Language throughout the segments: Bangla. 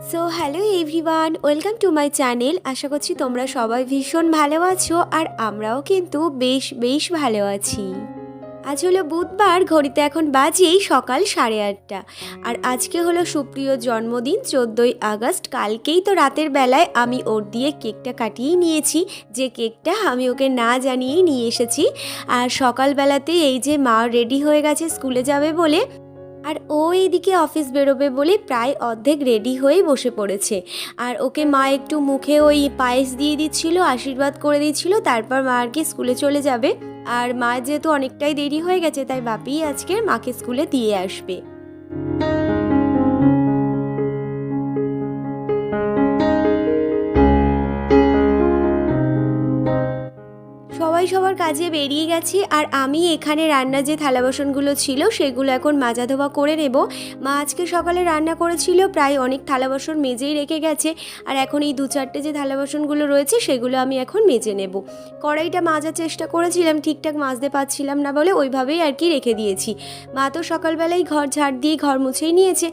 So hello everyone welcome to my channel আশা করছি তোমরা সবাই ভীষণ ভালো আছো আর আমরাও কিন্তু বেশ বেশ ভালো আছি। আজ হলো বুধবার, ঘড়িতে এখন বাজেই সকাল সাড়ে আটটা। আর আজকে হলো সুপ্রিয়র জন্মদিন, চোদ্দোই আগস্ট। কালকেই তো রাতের বেলায় আমি ওর দিয়ে কেকটা কাটিয়েই নিয়েছি। যে কেকটা আমি ওকে না জানিয়েই নিয়ে এসেছি। আর সকালবেলাতে এই যে মা রেডি হয়ে গেছে, স্কুলে যাবে বলে আর ও এইদিকে অফিস বেরোবে বলে প্রায় অর্ধেক রেডি হয়ে বসে পড়েছে। আর ওকে মা একটু মুখে ওই পায়েস দিয়ে দিচ্ছিল, আশীর্বাদ করে দিচ্ছিল, তারপর মা আর কি স্কুলে চলে যাবে। আর মা যেহেতু অনেকটাই দেরি হয়ে গেছে, তাই বাপি আজকে মাকে স্কুলে দিয়ে আসবে। সবাই সবার কাজে বেরিয়ে গেছে আর আমি এখানে রান্নার যে থালা বাসনগুলো ছিল সেগুলো এখন মাজা ধোয়া করে নেব। মা আজকে সকালে রান্না করেছিল, প্রায় অনেক থালা বাসন মেজেই রেখে গেছে। আর এখন এই দু চারটে যে থালা বাসনগুলো রয়েছে সেগুলো আমি এখন মেজে নেব। কড়াইটা মাজার চেষ্টা করেছিলাম, ঠিকঠাক মাজতে পারছিলাম না বলে ওইভাবেই আর কি রেখে দিয়েছি। মা তো সকালবেলায় ঘর ঝাড় দিয়ে ঘর মুছেই নিয়েছে।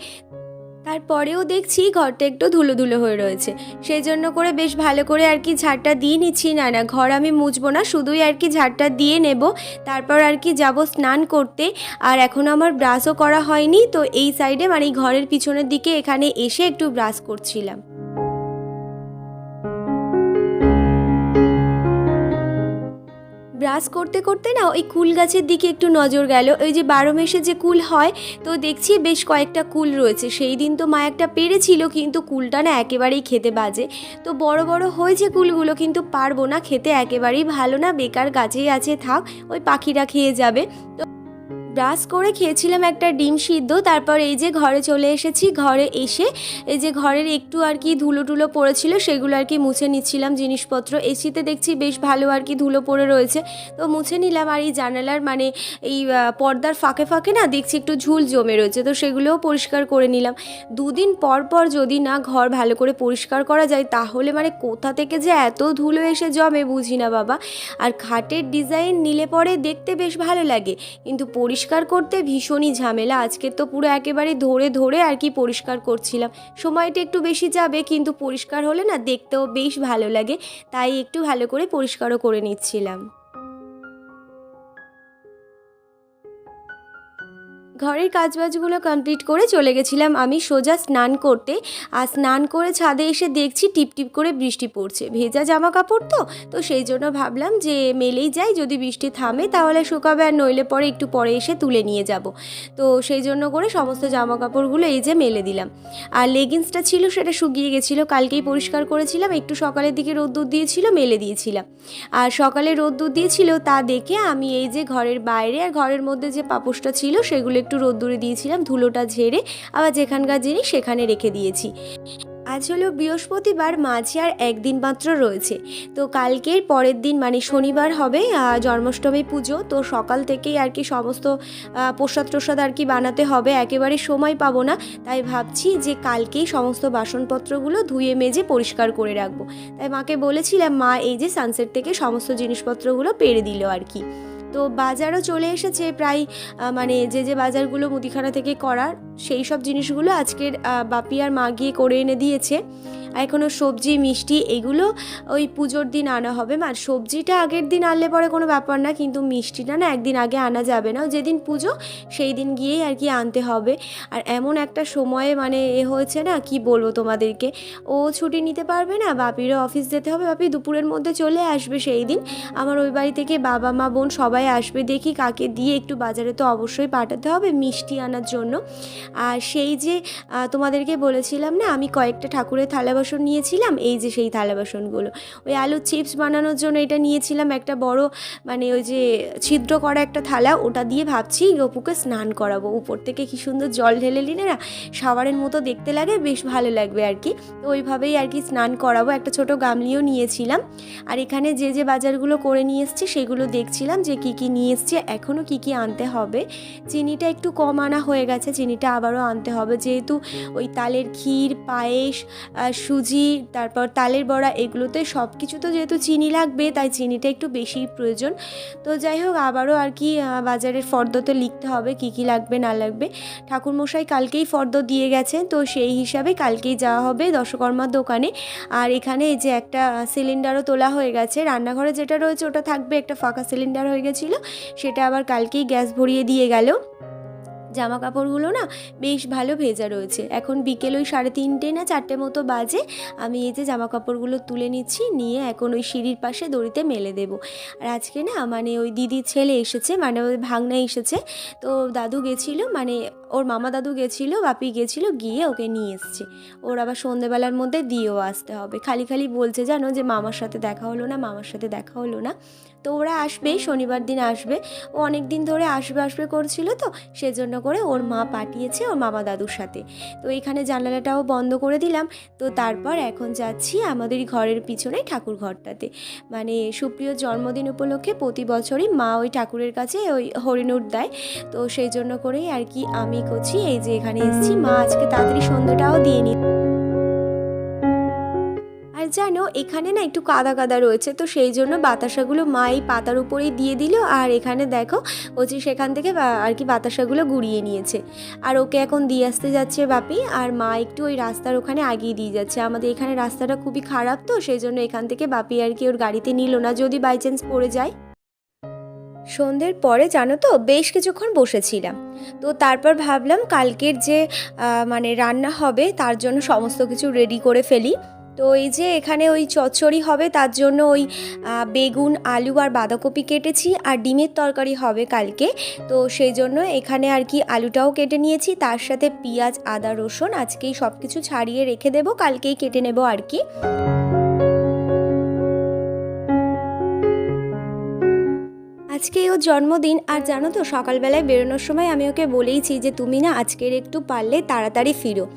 তারপরেও দেখছি ঘরটা একটু ধুলো ধুলো হয়ে রয়েছে। সেই জন্য করে বেশ ভালো করে আর কি ঝাড়টা দিয়ে নিচ্ছি। না না, ঘর আমি মুছবো না, শুধুই আর কি ঝাড়টা দিয়ে নেব। তারপর আর কি যাব স্নান করতে। আর এখনও আমার ব্রাশও করা হয়নি, তো এই সাইডে মানে ঘরের পিছনের দিকে এখানে এসে একটু ব্রাশ করছিলাম। ব্রাশ করতে করতে না ওই কুল গাছের দিকে একটু নজর গেল। ওই যে বারো মেশে যে কুল হয়, তো দেখছি বেশ কয়েকটা কুল রয়েছে। সেই দিন তো মা একটা পেরেছিল, কিন্তু কুলটা না একেবারেই খেতে বাজে। তো বড় বড় হয়েছে কুলগুলো, কিন্তু পারব না, খেতে একেবারেই ভালো না, বেকার গাছেই আছে, থাক, ওই পাখিরা খেয়ে যাবে। তো ব্রাশ করে খেয়েছিলাম একটা ডিম সিদ্ধ, তারপর এই যে ঘরে চলে এসেছি, ঘরে এসে এই যে ঘরের একটু আর কি ধুলো টুলো পড়েছিল, সেগুলো আর কি মুছে নিচ্ছিলাম জিনিসপত্র। এসিতে দেখছি বেশ ভালো আর কি ধুলো পড়ে রয়েছে, তো মুছে নিলাম। আর এই জানালার মানে এই পর্দার ফাঁকে ফাঁকে না দেখছি একটু ঝুল জমে রয়েছে, তো সেগুলোও পরিষ্কার করে নিলাম। দুদিন পর পর যদি না ঘর ভালো করে পরিষ্কার করা যায়, তাহলে মানে কোথা থেকে যে এত ধুলো এসে জমে বুঝি না বাবা। আর খাটের ডিজাইন নিলে পরে দেখতে বেশ ভালো লাগে, কিন্তু পরিষ্কার করতে ভীষণই ঝামেলা। আজকে তো পুরো একেবারে ধরে ধরে আর কি পরিষ্কার করছিলাম। সময়টা একটু বেশি যাবে, কিন্তু পরিষ্কার হলে না দেখতেও বেশ ভালো লাগে। তাই একটু ভালো করে পরিষ্কারও করে নিচ্ছিলাম। ঘরের কাজবাজগুলো কমপ্লিট করে চলে গেছিলাম আমি সোজা স্নান করতে। আর স্নান করে ছাদে এসে দেখছি টিপ টিপ করে বৃষ্টি পড়ছে। ভেজা জামা কাপড় তো? তো সেই জন্য ভাবলাম যে মেলেই যাই, যদি বৃষ্টি থামে তাহলে শুকাবে আর নইলে পরে একটু পরে এসে তুলে নিয়ে যাব। তো সেই জন্য করে সমস্ত জামা কাপড়গুলো এই যে মেলে দিলাম। আর লেগিংসটা ছিল সেটা শুকিয়ে গেছিল, কালকেই পরিষ্কার করেছিলাম, একটু সকালের দিকে রোদ্দুর দিয়েছিল, মেলে দিয়েছিলাম। আর সকালে রোদ্দুর দিয়েছিল তা দেখে আমি এই যে ঘরের বাইরে আর ঘরের মধ্যে যে পাপোশটা ছিল সেগুলো একটু রোদ্দুরে দিয়েছিলাম, ধুলোটা ঝেড়ে আবার যেখানকার জিনিস সেখানে রেখে দিয়েছি। আজ হলো বৃহস্পতিবার, মাঝে আর একদিন মাত্র রয়েছে। তো কালকের পরের দিন মানে শনিবার হবে জন্মাষ্টমী পুজো, তো সকাল থেকেই আর কি সমস্ত প্রসাদ টসাদ আর কি বানাতে হবে। একেবারে সময় পাবো না, তাই ভাবছি যে কালকেই সমস্ত বাসনপত্রগুলো ধুয়ে মেজে পরিষ্কার করে রাখব। তাই মাকে বলেছিলাম, মা, এই যে সানসেট থেকে সমস্ত জিনিসপত্রগুলো পেরে দিল আর কি। তো বাজারও চলে এসেছে প্রায় মানে যে যে বাজারগুলো মুদিখানা থেকে করার, সেই সব জিনিসগুলো আজকের বাপি আর মা গিয়ে করে এনে দিয়েছে। আর এখনও সবজি, মিষ্টি এগুলো ওই পুজোর দিন আনা হবে। আর সবজিটা আগের দিন আনলে পরে কোনো ব্যাপার না, কিন্তু মিষ্টিটা না একদিন আগে আনা যাবে না। যেদিন পুজো, সেই দিন গিয়েই আর কি আনতে হবে। আর এমন একটা সময়ে মানে এ হয়েছে না, কি বলব তোমাদেরকে? ও ছুটি নিতে পারবে না, বাপিরও অফিস যেতে হবে, বাপি দুপুরের মধ্যে চলে আসবে সেই দিন। আমার ওই বাড়ি থেকে বাবা, মা, বোন সবাই আসবে, দেখি কাকে দিয়ে একটু বাজারে তো অবশ্যই পাঠাতে হবে মিষ্টি আনার জন্য। আর সেই যে তোমাদেরকে বলেছিলাম না, আমি কয়েকটা ঠাকুরের থালা বাসন নিয়েছিলাম, এই যে সেই থালা বাসনগুলো। ওই আলুর চিপস বানানোর জন্য এটা নিয়েছিলাম, একটা বড় মানে ওই যে ছিদ্র করা একটা থালা, ওটা দিয়ে ভাবছি গপুকে স্নান করাবো। উপর থেকে কি সুন্দর জল ঢেলে নিলে না সাওয়ারের মতো দেখতে লাগে, বেশ ভালো লাগবে আর কি। তো ওইভাবেই আর কি স্নান করাবো, একটা ছোট গামলিও নিয়েছিলাম। আর এখানে যে যে বাজারগুলো করে নিয়ে এসছি, সেগুলো দেখছিলাম যে কি কি নিয়ে এসছি এখনও কি কি আনতে হবে। চিনিটা একটু কম আনা হয়ে গেছে, চিনিটা আবারও আনতে হবে। যেহেতু ওই তালের ক্ষীর, পায়েস সুজি, তারপর তালের বড়া এগুলোতে সব কিছু তো যেহেতু চিনি লাগবে, তাই চিনিটা একটু বেশি প্রয়োজন। তো যাই হোক, আবারও আর কি বাজারের ফর্দতে লিখতে হবে কি কি লাগবে, না লাগবে। ঠাকুরমশাই কালকেই ফর্দ দিয়ে গেছেন, তো সেই হিসাবে কালকেই যাওয়া হবে দশকর্মার দোকানে। আর এখানে এই যে একটা সিলিন্ডারও তোলা হয়ে গেছে। রান্নাঘরে যেটা রয়েছে, ওটা থাকবে, একটা ফাঁকা সিলিন্ডার হয়ে গেছিল, সেটা আবার কালকেই গ্যাস ভরিয়ে দিয়ে গেল। জামা কাপড়গুলো না বেশ ভালো ভেজা রয়েছে। এখন বিকেল ওই সাড়ে তিনটে না চারটে মতো বাজে। আমি এই যে জামা কাপড়গুলো তুলে নিচ্ছি, নিয়ে এখন ওই সিঁড়ির পাশে দড়িতে মেলে দেবো। আর আজকে না মানে ওই দিদির ছেলে এসেছে মানে ওই ভাগনা এসেছে। তো দাদু গেছিল মানে ওর মামা দাদু গেছিল, বাপি গেছিল, গিয়ে ওকে নিয়ে এসছে। ওর আবার সন্ধেবেলার মধ্যে দিয়েও আসতে হবে। খালি খালি বলছে জানো যে মামার সাথে দেখা হলো না, মামার সাথে দেখা হলো না। তো ওরা আসবে, শনিবার দিন আসবে। ও অনেক দিন ধরে আসবে আসবে করছিল তো, সেজন্য করে ওর মা পাঠিয়েছে ওর মামা দাদুর সাথে। তো এখানে জানালাটাও বন্ধ করে দিলাম। তো তারপর এখন যাচ্ছি আমাদের ঘরের পিছনে ঠাকুর ঘরটাতে। মানে সুপ্রিয় জন্মদিন উপলক্ষে প্রতি বছরই মা ওই ঠাকুরের কাছে ওই হরিণুর দেয়। তো সেই জন্য করেই আর কি আমি করছি। এই যে এখানে এসেছি, মা আজকে তাড়াতাড়ি সন্ধ্যাটাও দিয়ে নি জানো এখানে না একটু কাদা কাদা রয়েছে। তো সেই জন্য বাতাসাগুলো মা এই পাতার উপরেই দিয়ে দিল। আর এখানে দেখো কচি সেখান থেকে আর কি বাতাসাগুলো গুড়িয়ে নিয়েছে। আর ওকে এখন দিয়ে আসতে যাচ্ছে বাপি। আর মা একটু ওই রাস্তার ওখানে আগিয়ে দিয়ে যাচ্ছে। আমাদের এখানে রাস্তাটা খুবই খারাপ তো, সেই জন্য এখান থেকে বাপি আর কি ওর গাড়িতে নিল না, যদি বাই চান্স পড়ে যায়। সন্ধ্যের পরে জানো তো, বেশ কিছুক্ষণ বসেছিলাম। তো তারপর ভাবলাম কালকের যে মানে রান্না হবে, তার জন্য সমস্ত কিছু রেডি করে ফেলি। তো এই যে এখানে ওই চচ্চড়ি হবে, তার জন্য ওই বেগুন, আলু আর বাঁধাকপি কেটেছি আর ডিমের তরকারি হবে কালকে। তো সেই জন্য এখানে আর কি আলুটাও কেটে নিয়েছি, তার সাথে পেঁয়াজ, আদা, রসুন আজকেই সব কিছু ছাড়িয়ে রেখে দেবো, কালকেই কেটে নেব আর কি। আজকে ওর জন্মদিন। আর জানো তো, সকালবেলায় বেরোনোর সময় আমি ওকে বলেইছি যে, তুমি না আজকের একটু পারলে তাড়াতাড়ি ফিরো।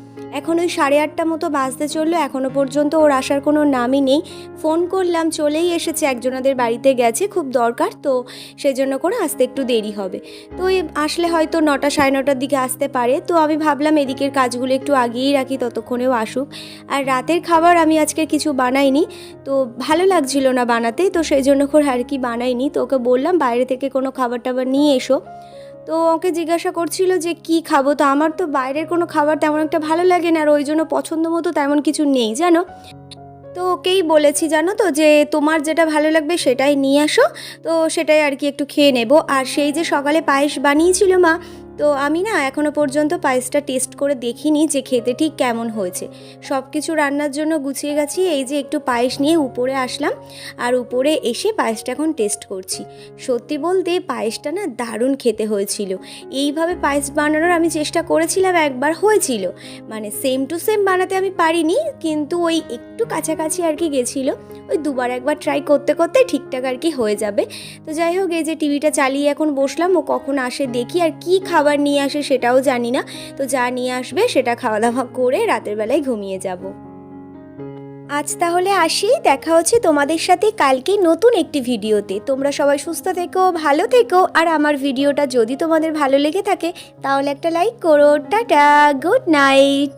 এখন ওই সাড়ে আটটা মতো বাজতে চলল এখনও পর্যন্ত ওর আসার কোনো নামই নেই। ফোন করলাম, চলেই এসেছে, একজনাদের বাড়িতে গেছে, খুব দরকার, তো সেজন্য করে আসতে একটু দেরি হবে। তো ওই আসলে হয়তো নটা সাড়ে নটার দিকে আসতে পারে, তো আমি ভাবলাম এদিকের কাজগুলো একটু আগিয়েই রাখি, ততক্ষণেও আসুক। আর রাতের খাবার আমি আজকে কিছু বানাইনি, তো ভালো লাগছিল না বানাতে, তো সেই জন্য করে আর কি বানাইনি, তো ওকে বললাম বাইরে থেকে কোনো খাবার টাবার নিয়ে এসো। তো ওকে জিজ্ঞাসা করছিল যে, কি খাব? তো আমার তো বাইরের কোনো খাবার তেমন একটা ভালো লাগে না, আর ওই জন্য পছন্দ মতো তেমন কিছু নেই, জানো? তো ওকেই বলেছি, জানো তো, যে তোমার যেটা ভালো লাগবে সেটাই নিয়ে আসো। তো সেটাই আর কি একটু খেয়ে নেব। আর সেই যে সকালে পায়েস বানিয়েছিল মা তো আমি না এখনও পর্যন্ত পায়েসটা টেস্ট করে দেখিনি যে খেতে ঠিক কেমন হয়েছে। সব কিছু রান্নার জন্য গুছিয়ে গেছি, এই যে একটু পায়েস নিয়ে উপরে আসলাম আর উপরে এসে পায়েসটা এখন টেস্ট করছি। সত্যি বলতে পায়েসটা না দারুণ খেতে হয়েছিল। এইভাবে পায়েস বানানোর আমি চেষ্টা করেছিলাম, একবার হয়েছিল। মানে সেম টু সেম বানাতে আমি পারিনি, কিন্তু ওই একটু কাছাকাছি আর কি গেছিল। ওই দুবার একবার ট্রাই করতে করতে ঠিকঠাক আর কি হয়ে যাবে। তো যাই হোক, এই যে টিভিটা চালিয়ে এখন বসলাম, ও কখন আসে দেখি আর কি খাবার নিয়ে আসে সেটাও জানি না। তো যা নিয়ে আসবে সেটা খাওয়া দাওয়া করে রাতের বেলায় ঘুমিয়ে যাব। আজ তাহলে আসি, দেখা হচ্ছে তোমাদের সাথে কালকে নতুন একটি ভিডিওতে। তোমরা সবাই সুস্থ থেকো, ভালো থেকো, আর আমার ভিডিওটা যদি তোমাদের ভালো লেগে থাকে, তাহলে একটা লাইক করো। Tata good night